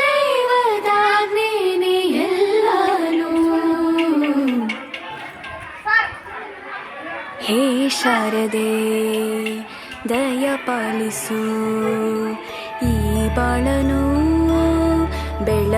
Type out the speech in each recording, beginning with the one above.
ದೈವದಾಜ್ಞೆನೇ ಎಲ್ಲಾನು. ಹೇ ಶಾರದೆ ದಯ ಪಾಲಿಸು ಈ ಬಾಳನು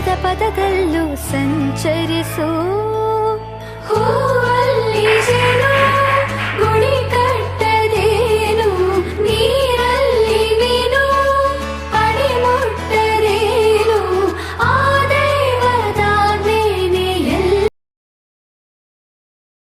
ಪದ ಪದದಲ್ಲೂ ಸಂಚರಿಸು ಹೂ